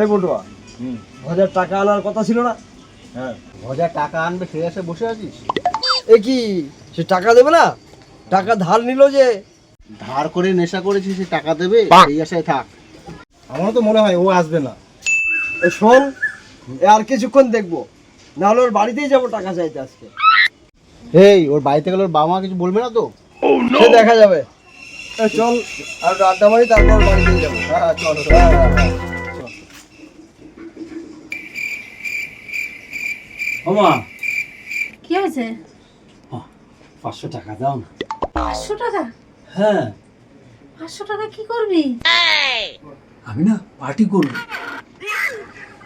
এই বটুয়া হাজার টাকা আনার কথা ছিল না? হ্যাঁ। হাজার টাকা আনবে সে এসে বসে আছিস? এ কি সে টাকা দেবে না? টাকা ধার নিল যে। ধার করে নেশা সে টাকা দেবে? এই আশায় থাক। আমারও তো মনে হয় ও আসবে না। এ শোন এ আর কিছুক্ষণ দেখব। নাহলে ওর বাড়িতেই যাব টাকা চাইতে আজকে। এই ওর বাড়িতে গেলে ওর বাবা মা কিছু বলবে না তো? সে দেখা যাবে। চল আর আড্ডা মারি তারপর যাব। হ্যাঁ চল হ্যাঁ, হ্যাঁ, হ্যাঁ। ওমা কি হয়েছে? পাঁচশো টাকা দাও না। পাঁচশো টাকা? হ্যাঁ। পাঁচশো টাকা কি করবি? আমি না পার্টি করব।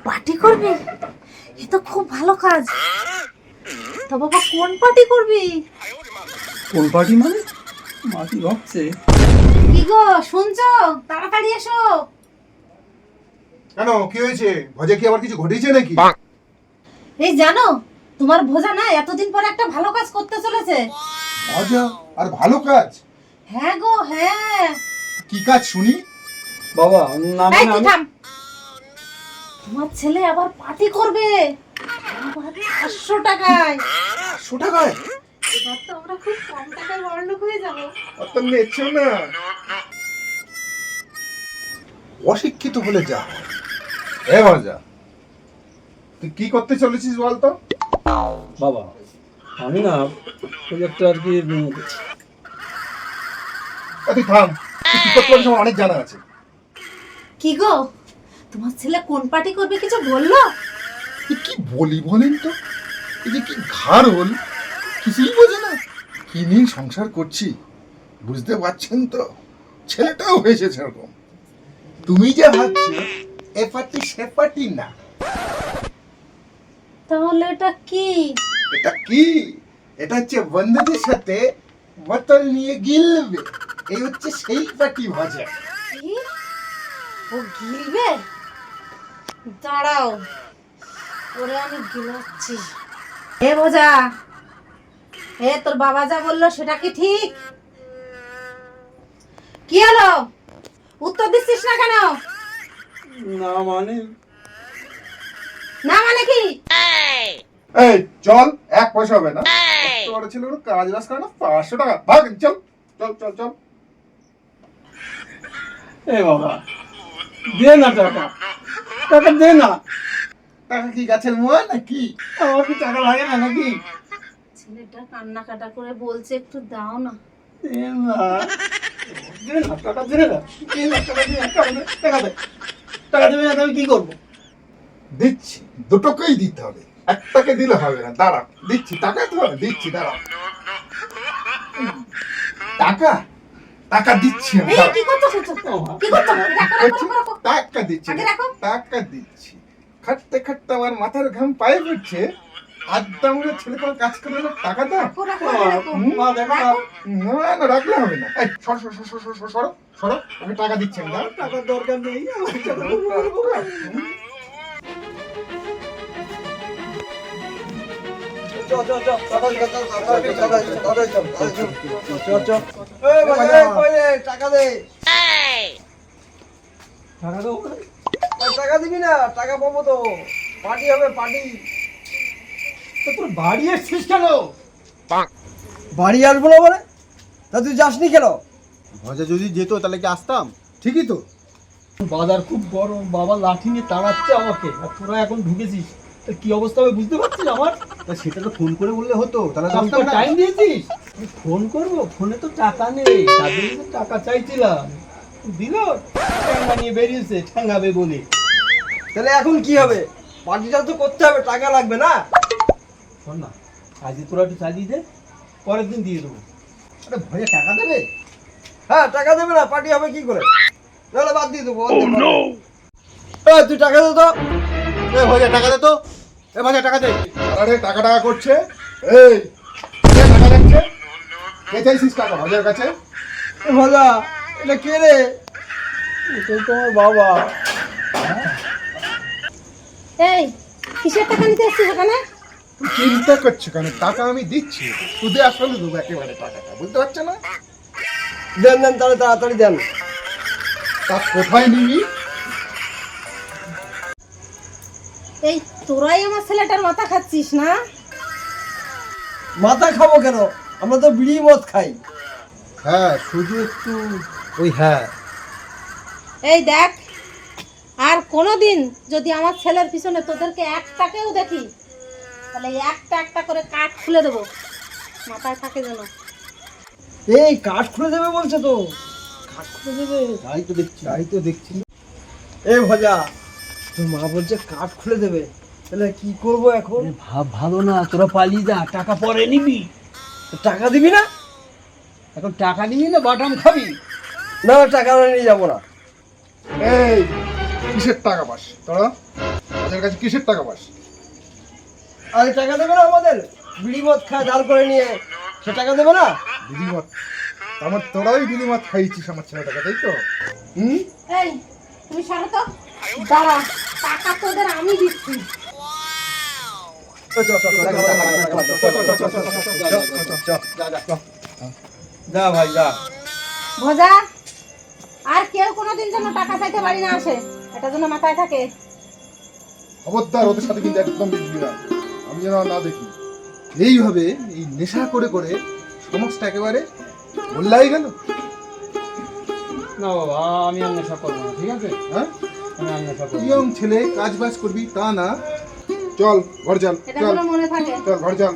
পার্টি করবি? এ তো খুব ভালো কাজ। তা বাবা কোন পার্টি করবি? কোন পার্টি মানে? মাটি ভাবছে? কি গো শুনছো? তাড়াতাড়ি এসো। কেন কি হয়েছে? ভজে কি আবার কিছু ঘটেছে নাকি? এই জানো তোমার ভোজা না এতদিন পরে একটা ভালো কাজ করতে চলেছে। ভজা? আর ভালো কাজ? হ্যাঁ গো হ্যাঁ। কি কাজ শুনি? বাবা না এই মানে তুই থাম। তোমার ছেলে আবার পার্টি করবে। পাঁচশো টাকায়। পাঁচশো টাকায়? এবার তো আমরা খুব কম টাকায় বড়লোক হয়ে যাব। অত নিচ্ছ না। অশিক্ষিত হলে যা এ ভজা তুই কি করতে চলেছিস বলতো? বাবা আমি না ওই একটা আর কি তুই থাম। কি করতে পারিস আমার অনেক জানা আছে। কি গো? তোমার ছেলে কোন পার্টি করবে কিছু বলল? কি বলি বলেন তো? এই যে কি ঘাড়ল কিছুই বোঝে না। কি নিয়ে সংসার করছি বুঝতে পারছেন তো? ছেলেটাও হয়েছে সেরকম। তুমি যে ভাবছ এ পার্টি সে পার্টি না। তাহলে এটা কি? এটা কি? এটা হচ্ছে বন্ধুদের সাথে বোতল নিয়ে গিলবে। এই হচ্ছে সেই পার্টি ভাজা। ও গিলবে? দাঁড়াও ওরে আমি গিলাচ্ছি। হে বোঝা এ তোর বাবা যা বলল সেটা কি ঠিক? কি হলো উত্তর দিচ্ছিস না কেন না মানে? না মানে কি? এই চল এক পয়সা হবে না। তোর ছিল কাজ বাজ করে না? পাঁচশো টাকা। ভাগ চল চল চল চল। এ বাবা দে না টাকা। টাকা দে না। টাকা কি গাছের মোয়া নাকি আমার কি টাকা লাগে না নাকি? ছেলেটা কান্নাকাটা করে বলছে একটু দাও না। দে না। দে না টাকা দে না। দে না টাকা দে না। টাকা দে টাকা দে। টাকা দেবে না আমি কি করব? দিচ্ছি দুটোকেই দিতে হবে। একটাকে দিলে হবে না দাঁড়া দিচ্ছি টাকা তো দিচ্ছি দাঁড়া টাকা টাকা দিচ্ছি আমি, কি টাকা দিচ্ছি টাকা দিচ্ছি। খাটতে খাটতে আমার মাথার ঘাম পায়ে পড়ছে। আড্ডা ছেলে কোনো কাজ করে টাকা দাও মা দেখো না। না না রাখলে হবে না সর সর সর সর সর সর সরো আমি টাকা দিচ্ছি আমি টাকার দরকার নেই টাকা? টাকা দে টাকা দেবো আর টাকা দিবি না টাকা পাবো তো পার্টি হবে পার্টি তোর বাড়ি এসছিস কেন? বাড়ি আসব না মানে? তা তুই যাসনি কেন? ভজা যদি যেত তাহলে কি আসতাম? ঠিকই তো। বাজার খুব গরম বাবা লাঠি নিয়ে তাড়াচ্ছে আমাকে আর তোরা এখন ঢুকেছিস। তা কি অবস্থা হবে বুঝতে পারছিস আমার? তা সেটা তো ফোন করে বললে হতো তাহলে তো আসতাম টাইম দিয়েছিস। ফোন করব ফোনে তো টাকা নেই তাদের তো টাকা চাইছিলাম। দিল ঠ্যাঙ্গা নিয়ে বেরিয়েছে ঠ্যাঙ্গাবে বলে। তাহলে এখন কি হবে? পার্টিটা তো করতে হবে টাকা লাগবে না? শোন না আজকে তোরা একটু চালিয়ে দে পরের দিন দিয়ে দেবো। আরে ভজা টাকা দেবে? হ্যাঁ টাকা দেবে না পার্টি হবে কি করে? তাহলে বাদ দিয়ে দেবো। এই, তুই টাকা দে তো। এ ভজা টাকা দে তো। এ ভজা টাকা দে। আরে টাকা টাকা করছে। এই টাকা যাচ্ছে কে চাইছিস টাকা হাজার কাছে? এ ভাজা এটা কে রে? এটাই তোমার বাবা। এই কিসের টাকা নিতে এসছিস ওখানে? তুই চিন্তা করছ কেন? টাকা আমি দিচ্ছি। সুদে আসলে দেবো একেবারে টাকাটা বুঝতে পারছ না? দেন দেন তাহলে তাড়াতাড়ি দেন। তা কোথায় নিবি? এই তোরাই আমার ছেলেটার মাথা খাচ্ছিস না? মাথা খাব কেন? আমরা তো বিড়ি মদ খাই। হ্যাঁ শুধু একটু ওই হ্যাঁ। এই দেখ আর কোনোদিন যদি আমার ছেলের পিছনে তোদেরকে এক একটাকেও দেখি তাহলে একটা একটা করে কাঠ খুলে দেবো। মাথায় থাকে যেন। এই কাঠ খুলে দেবে বলছে তো। কাঠ খুলে দেবে? তাই তো দেখছি। তাই তো দেখছি। এ ভজা তোর মা বলছে কাঠ খুলে দেবে। তাহলে কি করব এখন? ভাব ভালো না তোরা পালিয়ে যা। টাকা পরে নিবি। তো টাকা দিবি না? এখন টাকা নিবি না বাটাম খাবি? না টাকা নিয়ে যাব না। এই কিসের টাকা পাস? তোরা? ওদের কাছে কিসের টাকা পাস? আর টাকা দেবে না আমাদের বিড়ি মদ খায় করে নিয়ে সে টাকা দেবে না বিড়ি মদ আমার তোরাই বিড়ি মদ খাইছিস আমার ছেলেটাকে তাই তো হুম এই তুমি তো দাঁড়া টাকা তোদের আমি দিচ্ছি যা ভাই যা ভোজা আর কেউ কোনোদিন যেন টাকা চাইতে পারি না আসে এটা যেন মাথায় থাকে খবরদার ওদের সাথে কিন্তু একদম মিশবি না আমি যেন না দেখি। এইভাবে এই নেশা করে করে সমাজটা একেবারে বললাই গেল। না বাবা আমি আর নেশা করব না ঠিক আছে? হ্যাঁ? আমি আর নেশা করব। ইয়ং ছেলে কাজ বাজ করবি তা না। চল ঘর চল চল। মনে থাকে? চল ঘর চল।